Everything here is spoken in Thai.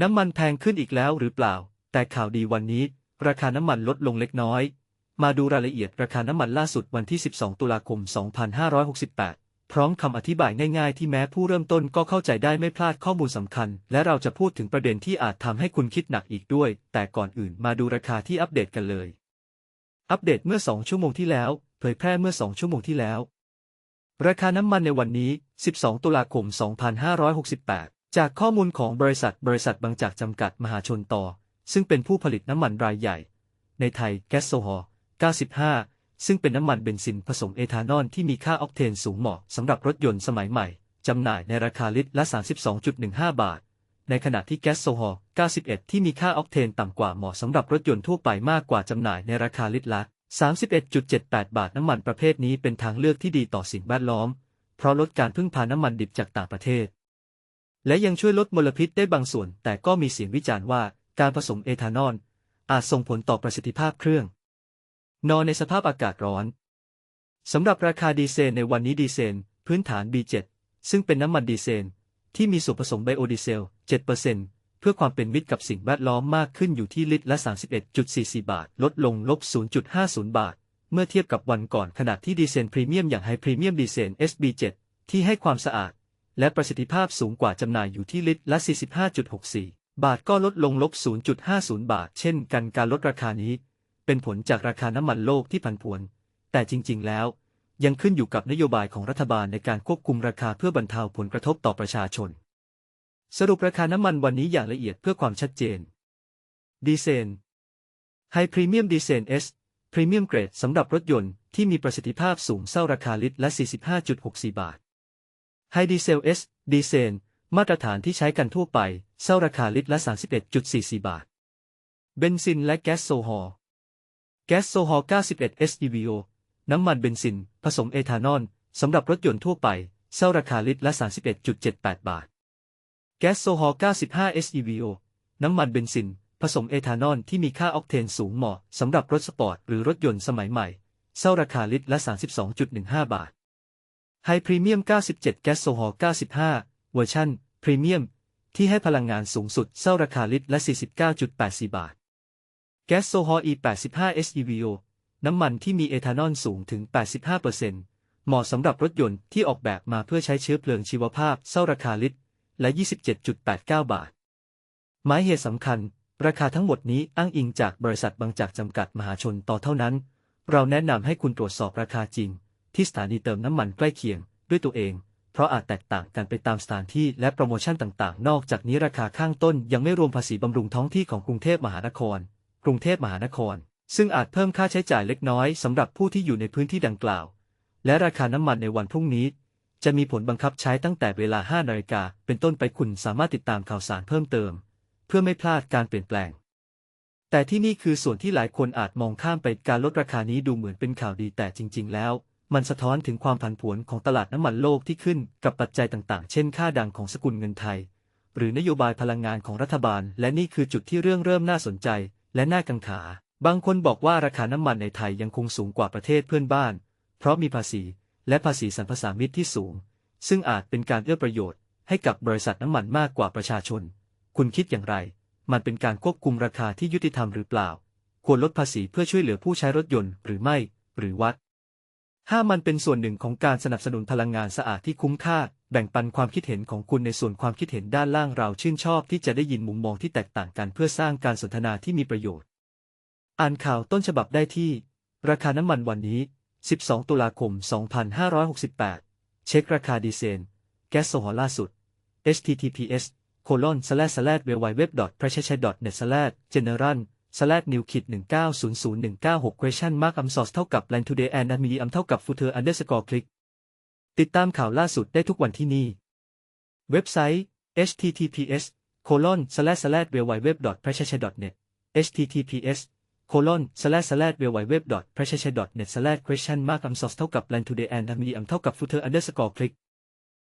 น้ำมันแพงขึ้นอีกแล้วหรือเปล่า แต่ข่าวดีวันนี้ ราคาน้ำมันลดลงเล็กน้อย มาดูรายละเอียดราคาน้ำมันล่าสุดวันที่ 12 ตุลาคม 2568 พร้อมคำอธิบายง่ายๆ ที่แม้ผู้เริ่มต้นก็เข้าใจได้ไม่พลาดข้อมูลสำคัญ และเราจะพูดถึงประเด็นที่อาจทำให้คุณคิดหนักอีกด้วย แต่ก่อนอื่นมาดูราคาที่อัปเดตกันเลย อัปเดตเมื่อ 2 ชั่วโมงที่แล้ว เผยแพร่เมื่อ 2 ชั่วโมงที่แล้ว ราคาน้ำมันในวันนี้ 12 ตุลาคม 2568 จากข้อมูลของบริษัทบริษัทบางจากจำกัดมหาชนต่อ ซึ่งเป็นผู้ผลิตน้ำมันรายใหญ่ ในไทยแก๊สโซฮอล์95 ซึ่งเป็นน้ำมันเบนซินผสมเอทานอลที่มีค่าออกเทนสูงเหมาะสำหรับรถยนต์สมัยใหม่ จำหน่ายในราคาลิตรละ 32.15 บาท ในขณะที่แก๊สโซฮอล์91 ที่มีค่าออกเทนต่ำกว่าเหมาะสำหรับรถยนต์ทั่วไปมากกว่าจำหน่ายในราคาลิตรละ 31.78 บาทน้ำมันประเภทนี้เป็นทางเลือกที่ดีต่อสิ่งแวดล้อม เพราะลดการพึ่งพาน้ำมันดิบจากต่างประเทศ และยังช่วยลดมลพิษได้บางส่วน แต่ก็มีเสียงวิจารณ์ว่าการผสมเอทานอลอาจส่งผลต่อประสิทธิภาพเครื่อง นอนในสภาพอากาศร้อนสำหรับราคาดีเซลในวันนี้ดีเซลพื้นฐาน B7 ซึ่งเป็นน้ำมันดีเซลที่มีส่วนผสมไบโอดีเซล 7%เพื่อความเป็นมิตรกับสิ่งแวดล้อมมากขึ้นอยู่ที่ลิตรละ 31.44 บาท ลดลงลบ 0.50 บาท เมื่อเทียบกับวันก่อนขณะที่ดีเซลพรีเมียมอย่างไฮพรีเมียมดีเซล SB7 ที่ให้ความสะอาด และประสิทธิภาพสูงกว่าจำหน่ายอยู่ที่ลิตรละ 45.64 บาทก็ลดลงลบ 0.50 บาท เช่นกันการลดราคานี้ เป็นผลจากราคาน้ำมันโลกที่ผันผวน แต่จริง ๆ แล้ว ยังขึ้นอยู่กับนโยบายของรัฐบาลในการควบคุมราคาเพื่อบรรเทาผลกระทบต่อประชาชน สรุปราคาน้ำมันวันนี้อย่างละเอียดเพื่อความชัดเจน ดีเซลไฮพรีเมียมดีเซล S พรีเมียมเกรดสำหรับรถยนต์ที่มีประสิทธิภาพสูงเศร้าราคาลิตรละ 45.64 บาท ไฮดีเซล S ดีเซลมาตรฐานที่ใช้กันทั่วไปเศร้าราคาลิตรละ 31.44 บาท เบนซินและแก๊สโซฮอล์แก๊สโซฮอล์91 SEVO น้ำมันเบนซิน ผสมเอทานอลสำหรับรถยนต์ทั่วไปเศร้าราคาลิตรละ 31.78 บาท แก๊สโซฮอล์95 SEVO น้ำมันเบนซิน ผสมเอทานอลที่มีค่าออกเทนสูงเหมาะสำหรับรถสปอร์ตหรือรถยนต์สมัยใหม่เศร้าราคาลิตรละ 32.15 บาท ไฮพรีเมียม 97 แก๊สโซฮอล์95 เวอร์ชันพรีเมียม ที่ให้พลังงานสูงสุดเศร้าราคาลิตรละ 49.84 บาท แก๊สโซฮอล์ E85 SEVO น้ำมันที่มีเอทานอลสูงถึง 85%เหมาะสำหรับรถยนต์ที่ออกแบบมาเพื่อใช้เชื้อเพลิงชีวภาพเศร้าราคาลิตรและ 27.89 บาท หมายเหตุสำคัญ ราคาทั้งหมดนี้อ้างอิงจากบริษัทบางจากจำกัดมหาชนต่อเท่านั้น เราแนะนำให้คุณตรวจสอบราคาจริง ที่สถานีเติมน้ำมันใกล้เคียงด้วยตัวเอง เพราะอาจแตกต่างกันไปตามสถานที่และโปรโมชั่นต่างๆ นอกจากนี้ราคาข้างต้นยังไม่รวมภาษีบำรุงท้องที่ของกรุงเทพมหานคร กรุงเทพมหานคร ซึ่งอาจเพิ่มค่าใช้จ่ายเล็กน้อยสำหรับผู้ที่อยู่ในพื้นที่ดังกล่าว และราคาน้ำมันในวันพรุ่งนี้ จะมีผลบังคับใช้ตั้งแต่เวลา5นาฬิกาเป็นต้นไปคุณสามารถติดตามข่าวสารเพิ่มเติม เพื่อไม่พลาดการเปลี่ยนแปลงแต่ที่นี่คือส่วนที่หลายคนอาจมองข้ามไปการลดราคานี้ดูเหมือนเป็นข่าวดีแต่จริง ๆ แล้ว มันสะท้อนถึงความผันผวนของตลาดน้ำมันโลกที่ขึ้นกับปัจจัยต่างๆ เช่น ค่าดังของสกุลเงินไทย หรือนโยบายพลังงานของรัฐบาล และนี่คือจุดที่เรื่องเริ่มน่าสนใจ และน่ากังขา บางคนบอกว่าราคาน้ำมันในไทยยังคงสูงกว่าประเทศเพื่อนบ้าน เพราะมีภาษี และภาษีสรรพสามิตที่สูง ซึ่งอาจเป็นการเอื้อประโยชน์ ให้กับบริษัทน้ำมันมากกว่าประชาชน คุณคิดอย่างไร มันเป็นการควบคุมราคาที่ยุติธรรมหรือเปล่า ควรลดภาษีเพื่อช่วยเหลือผู้ใช้รถยนต์หรือไม่ หรือวัด ห้ามันเป็นส่วนหนึ่งของการสนับสนุนพลังงานสะอาดที่คุ้มค่า แบ่งปันความคิดเห็นของคุณในส่วนความคิดเห็นด้านล่างเราชื่นชอบที่จะได้ยินมุมมองที่แตกต่างกันเพื่อสร้างการสนทนาที่มีประโยชน์ อ่านข่าวต้นฉบับได้ที่ ราคาน้ำมันวันนี้ 12 ตุลาคม 2568 เช็คราคาดีเซลแก๊สโซฮอลล่าสุด https colon slash slash w w w p r e c i o n e t slash general slash new kit 1900196 question mark am source เท่ากับ land today and medium เท่ากับ footer underscore click ติดตามข่าวล่าสุดได้ทุกวันที่นี่ เว็บไซต์ https colon slash slash www precious net https colon slash slash www precious net slash question mark am source เท่ากับ land today and medium เท่ากับ footer underscore click